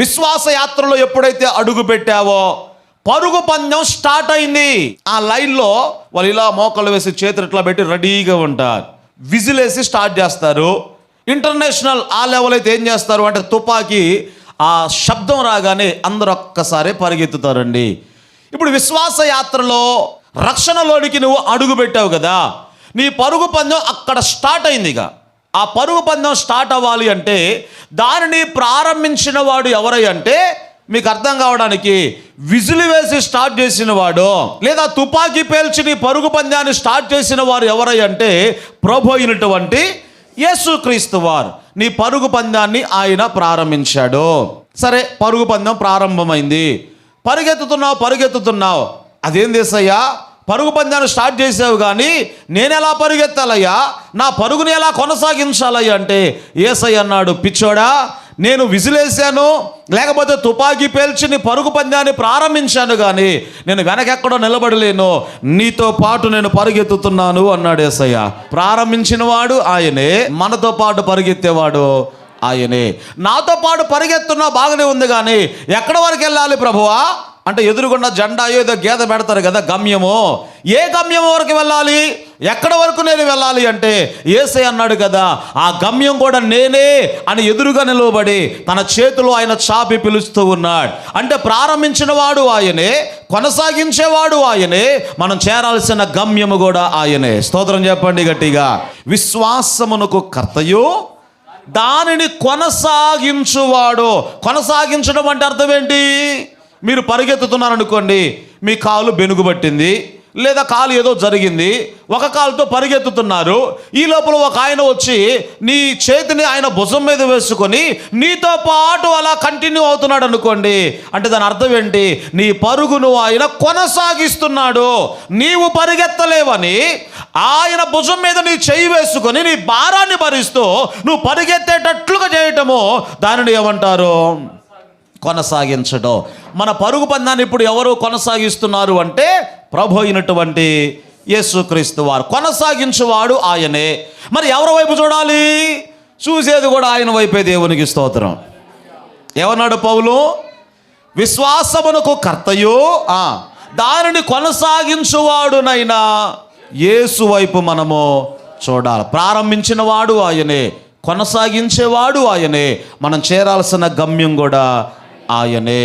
విశ్వాస యాత్రలో ఎప్పుడైతే అడుగు పెట్టావో పరుగు పందెం స్టార్ట్ అయింది. ఆ లైన్లో వాళ్ళు ఇలా మోకలు వేసి చేతులు ఇట్లా పెట్టి రెడీగా ఉంటారు. విజిల్ వేసి స్టార్ట్ చేస్తారు. ఇంటర్నేషనల్ ఆ లెవెల్ అయితే ఏం చేస్తారు అంటే తుపాకీ ఆ శబ్దం రాగానే అందరూ ఒక్కసారి పరిగెత్తుతారండి. ఇప్పుడు విశ్వాస యాత్రలో రక్షణలోనికి నువ్వు అడుగు పెట్టావు కదా నీ పరుగు పందెం అక్కడ స్టార్ట్ అయింది ఇక ఆ పరుగు పందెం స్టార్ట్ అవ్వాలి అంటే దానిని ప్రారంభించిన వాడు ఎవరై అంటే మీకు అర్థం కావడానికి విజులు వేసి స్టార్ట్ చేసిన వాడు లేదా తుపాకీ పేల్చి నీ పరుగు పందాన్ని స్టార్ట్ చేసిన వారు ఎవరై అంటే ప్రభు అయినటువంటి యేసుక్రీస్తు వారు. నీ పరుగు పందాన్ని ఆయన ప్రారంభించాడు. సరే పరుగు పందెం ప్రారంభమైంది. పరుగెత్తుతున్నావు పరుగెత్తుతున్నావు. అదేం దేశయ్యా? పరుగు పందాన్ని స్టార్ట్ చేసావు కానీ నేను ఎలా పరిగెత్తాలయ్యా? నా పరుగుని ఎలా కొనసాగించాలయ్యా అంటే ఏసై అన్నాడు పిచ్చోడా నేను విసిలేశాను లేకపోతే తుపాకీ పేల్చి నీ పరుగు పందాన్ని ప్రారంభించాను కానీ నేను వెనకెక్కడో నిలబడలేను నీతో పాటు నేను పరుగెత్తుతున్నాను అన్నాడు ఏసయ్య. ప్రారంభించిన వాడు ఆయనే మనతో పాటు పరిగెత్తేవాడు ఆయనే. నాతో పాటు పరిగెత్తున్నా బాగానే ఉంది కానీ ఎక్కడ వరకు వెళ్ళాలి ప్రభువా? అంటే ఎదురుగున్న జెండా ఏదో గీత పెడతారు కదా గమ్యము. ఏ గమ్యం వరకు వెళ్ళాలి? ఎక్కడ వరకు నేను వెళ్ళాలి అంటే ఏసై అన్నాడు కదా ఆ గమ్యం కూడా నేనే అని ఎదురుగా నిలవబడి తన చేతిలో ఆయన చాపి పిలుస్తూ ఉన్నాడు. అంటే ప్రారంభించిన వాడు ఆయనే కొనసాగించేవాడు ఆయనే మనం చేరాల్సిన గమ్యము కూడా ఆయనే. స్తోత్రం చెప్పండి గట్టిగా. విశ్వాసమునకు కర్తయు దానిని కొనసాగించువాడు. కొనసాగించడం అంటే అర్థం ఏంటి? మీరు పరిగెత్తుతున్నారనుకోండి మీ కాలు బెనుగుబట్టింది లేదా కాలు ఏదో జరిగింది ఒక కాలుతో పరిగెత్తుతున్నారు ఈ లోపల ఒక ఆయన వచ్చి నీ చేతిని ఆయన భుజం మీద వేసుకొని నీతో పాటు అలా కంటిన్యూ అవుతున్నాడు అనుకోండి అంటే దాని అర్థం ఏంటి? నీ పరుగును ఆయన కొనసాగిస్తున్నాడు నీవు పరిగెత్తలేవని ఆయన భుజం మీద నీ చేయి వేసుకొని నీ భారాన్ని భరిస్తూ నువ్వు పరిగెత్తేటట్లుగా చేయటము దానిని ఏమంటారు? కొనసాగించడం. మన పరుగు పందాన్ని ఇప్పుడు ఎవరు కొనసాగిస్తున్నారు అంటే ప్రభు అయినటువంటి యేసుక్రీస్తు వారు. కొనసాగించేవాడు ఆయనే. మరి ఎవరి వైపు చూడాలి? చూసేది కూడా ఆయన వైపే దేవునికి స్తోత్రం. ఏమన్నాడు పౌలు? విశ్వాసమునకు కర్తయు. దానిని కొనసాగించువాడునైనా యేసు వైపు మనము చూడాలి. ప్రారంభించిన వాడు ఆయనే. కొనసాగించేవాడు ఆయనే. మనం చేరాల్సిన గమ్యం కూడా ఆయనే